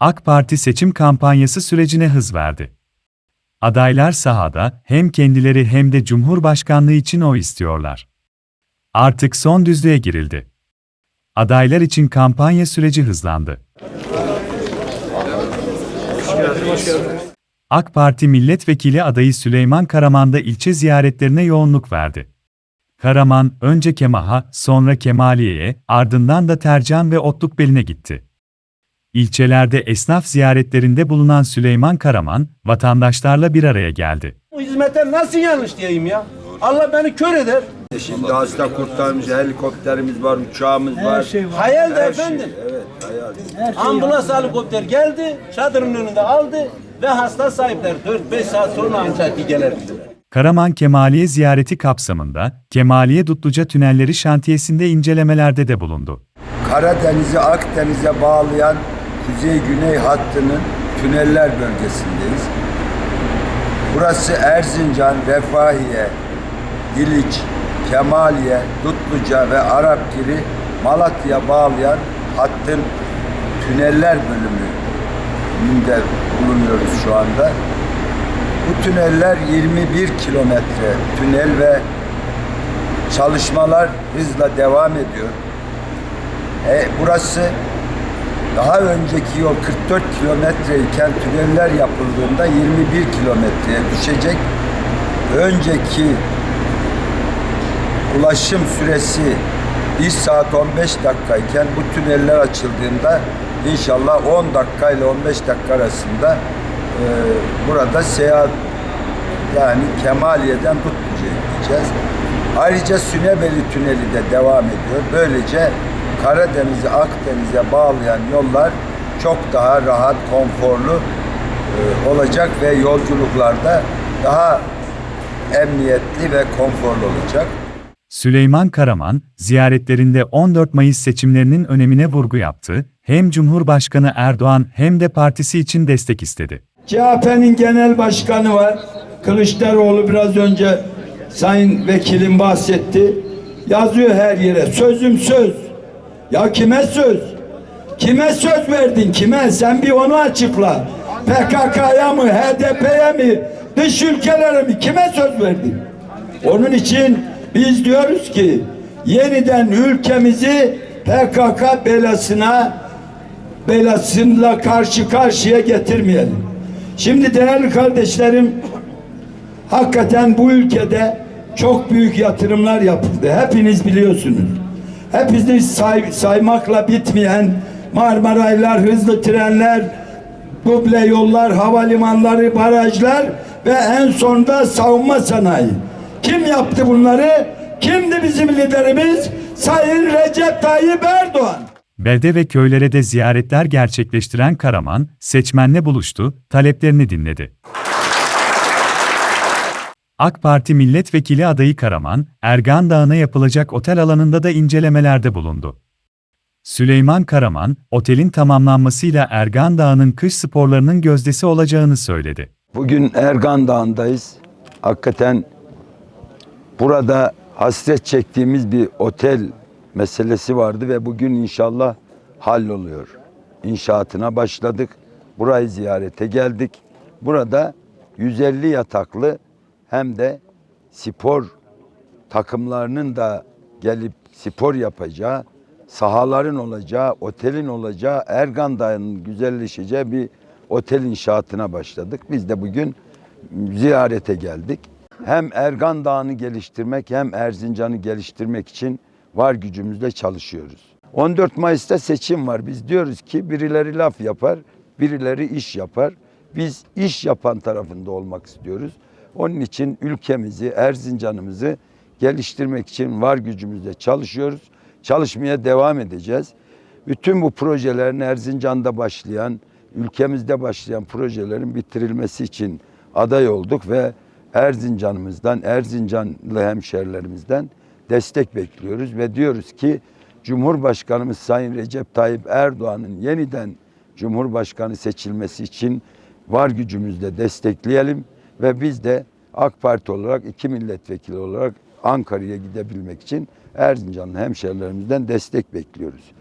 AK Parti seçim kampanyası sürecine hız verdi. Adaylar sahada hem kendileri hem de Cumhurbaşkanlığı için oy istiyorlar. Artık son düzlüğe girildi. Adaylar için kampanya süreci hızlandı. AK Parti milletvekili adayı Süleyman Karaman da ilçe ziyaretlerine yoğunluk verdi. Karaman önce Kemaha, sonra Kemaliye'ye, ardından da Tercan ve Otlukbeli'ne gitti. İlçelerde esnaf ziyaretlerinde bulunan Süleyman Karaman, vatandaşlarla bir araya geldi. Bu hizmete nasıl yanlış diyeyim ya? Allah beni kör eder. Şimdi hasta kurtarmacı helikopterimiz var, uçağımız var. Hayal de Her efendim. Şey, evet, hayal. Ambulans helikopter geldi, çadırın önünde aldı ve hasta sahipleri 4-5 saat sonra ancak gelerdiler. Karaman Kemaliye ziyareti kapsamında, Kemaliye Dutluca tünelleri şantiyesinde incelemelerde de bulundu. Karadeniz'i Akdeniz'e bağlayan kuzey-güney hattının tüneller bölgesindeyiz. Burası Erzincan, Refahiye, İliç, Kemaliye, Dutluca ve Arapgiri Malatya bağlayan hattın tüneller bölümünde bulunuyoruz şu anda. Bu tüneller 21 kilometre tünel ve çalışmalar hızla devam ediyor. E, burası daha önceki yol 44 kilometre iken tüneller yapıldığında 21 kilometreye düşecek. Önceki ulaşım süresi 1 saat 15 dakika iken bu tüneller açıldığında inşallah 10 dakika ile 15 dakika arasında e, burada seyahat yani Kemaliye'den Tutluca'ya gideceğiz. Ayrıca Sünebeli Tüneli de devam ediyor. Böylece Karadeniz'i Akdeniz'e bağlayan yollar çok daha rahat, konforlu e, olacak ve yolculuklarda daha emniyetli ve konforlu olacak. Süleyman Karaman, ziyaretlerinde 14 Mayıs seçimlerinin önemine vurgu yaptı, hem Cumhurbaşkanı Erdoğan hem de partisi için destek istedi. CHP'nin genel başkanı var. Kılıçdaroğlu biraz önce sayın vekilim bahsetti. Yazıyor her yere. Sözüm söz. Ya kime söz? Kime söz verdin? Kime? Sen bir onu açıkla. PKK'ya mı? HDP'ye mi? Dış ülkelere mi? Kime söz verdin? Onun için biz diyoruz ki yeniden ülkemizi PKK belasına belasıyla karşı karşıya getirmeyelim. Şimdi değerli kardeşlerim hakikaten bu ülkede çok büyük yatırımlar yapıldı. Hepiniz biliyorsunuz. Hepiniz say, saymakla bitmeyen Marmaraylar, hızlı trenler, duble yollar, havalimanları, barajlar ve en sonunda savunma sanayi. Kim yaptı bunları? Kimdi bizim liderimiz? Sayın Recep Tayyip Erdoğan. Belde ve köylere de ziyaretler gerçekleştiren Karaman, seçmenle buluştu, taleplerini dinledi. AK Parti milletvekili adayı Karaman, Ergan Dağı'na yapılacak otel alanında da incelemelerde bulundu. Süleyman Karaman, otelin tamamlanmasıyla Ergan Dağı'nın kış sporlarının gözdesi olacağını söyledi. Bugün Ergan Dağı'ndayız. Hakikaten burada hasret çektiğimiz bir otel meselesi vardı ve bugün inşallah halloluyor. İnşaatına başladık. Burayı ziyarete geldik. Burada 150 yataklı hem de spor takımlarının da gelip spor yapacağı, sahaların olacağı, otelin olacağı, Ergan Dağı'nın güzelleşeceği bir otel inşaatına başladık. Biz de bugün ziyarete geldik. Hem Ergan Dağı'nı geliştirmek hem Erzincan'ı geliştirmek için var gücümüzle çalışıyoruz. 14 Mayıs'ta seçim var. Biz diyoruz ki birileri laf yapar, birileri iş yapar. Biz iş yapan tarafında olmak istiyoruz. Onun için ülkemizi, Erzincan'ımızı geliştirmek için var gücümüzle çalışıyoruz. Çalışmaya devam edeceğiz. Bütün bu projelerin Erzincan'da başlayan, ülkemizde başlayan projelerin bitirilmesi için aday olduk ve Erzincan'ımızdan, Erzincanlı hemşerilerimizden destek bekliyoruz ve diyoruz ki Cumhurbaşkanımız Sayın Recep Tayyip Erdoğan'ın yeniden Cumhurbaşkanı seçilmesi için var gücümüzle destekleyelim ve biz de AK Parti olarak iki milletvekili olarak Ankara'ya gidebilmek için Erzincanlı hemşerilerimizden destek bekliyoruz.